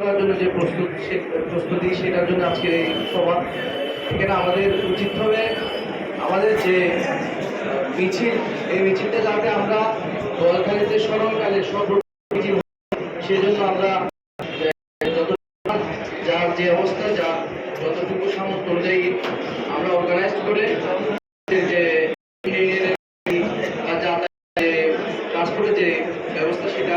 করার জন্য যে প্রস্তুত প্রস্তুতি, সেটার জন্য আজকে এই সভা। এখানে আমাদের উচিত হবে আমাদের যে মিছিল, এই মিছিলটা যাতে আমরা দলখালিতে স্মরণকালে সর্ব মিছিল সেজন্য আমরা যার যে অবস্থা যা যতটুকু সামর্থ্য অনুযায়ী আমরা অর্গানাইজ করে যে ট্রান্সপোর্টের যে ব্যবস্থা, সেটা